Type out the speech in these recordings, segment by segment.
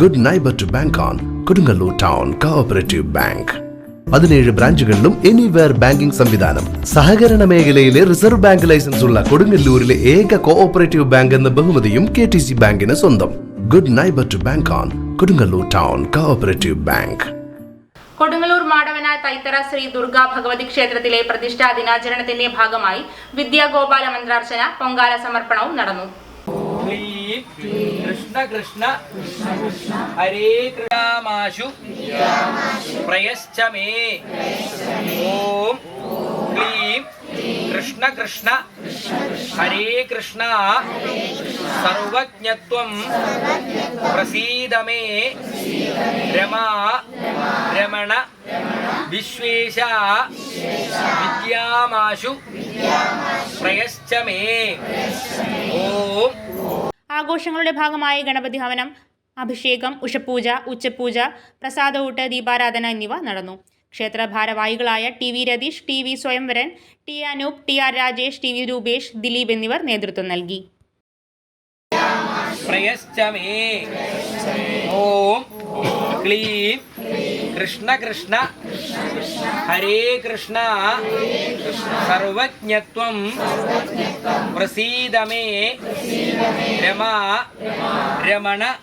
Good neighbour to bank on Kodungallur town cooperative bank പതിനേഴ് ബ്രാഞ്ചുകളിലും anywhere banking സംവിധാനം. സഹകരണ മേഖലയിലെ റിസർവ് ബാങ്ക് ലൈസൻസ് ഉള്ള കൊടുങ്ങല്ലൂരിലെ ഏക കോഓപ്പറേറ്റീവ് ബാങ്ക് എന്ന ബഹുമതിയും കെ ടി സി ബാങ്കിന് സ്വന്തം. Good neighbour to bank on Kodungallur town cooperative bank Kodungallur Madavana Thaitthara Sri Durga Bhagavathi ക്ഷേത്രത്തിലെ പ്രതിഷ്ഠാ ദിനാചരണത്തിന്റെ ഭാഗമായി വിദ്യാഗോപാല മന്ത്രാർച്ചന പൊങ്കാല സമർപ്പണവും നടന്നു. ക്ലീം കൃഷ്ണ കൃഷ്ണ ഹരേ കൃഷ്ണമാശു പ്രയശ്ച മേ ഓം ഹ്രീം കൃഷ്ണ കൃഷ്ണ ഹരേ കൃഷ്ണ സർവജ്ഞത്വം പ്രസീദ മേ രമാ രമണ വിശ്വേശ. വിദ്യാമാശു പ്രയശ്ചമേ. ഓം. ആഘോഷങ്ങളുടെ ഭാഗമായി ഗണപതി ഹവനം അഭിഷേകം ഉഷപൂജ ഉച്ചപൂജ പ്രസാദവൂട്ട് ദീപാരാധന എന്നിവ നടന്നു. ക്ഷേത്ര ഭാരവാഹികളായ T V Ratheesh T V Swayamvaran T Anoop T R Rajesh T V Rupesh Dileep എന്നിവർ നേതൃത്വം നൽകി. ഓം. ക്ലീം. കൃഷ്ണ കൃഷ്ണ. ഹരേ കൃഷ്ണ. സർവജ്ഞത്വം പ്രസീതമേ. രമ. രമാ രമണ.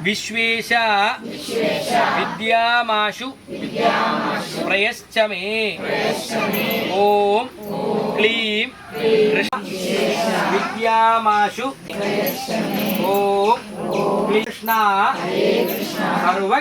വിശ്വേശ. വിദ്യാമാശു പ്രയശ്ചമേ. ഓം ക്ലീം. വിദ്യാമാശു ഓം കൃഷ്ണ സർവ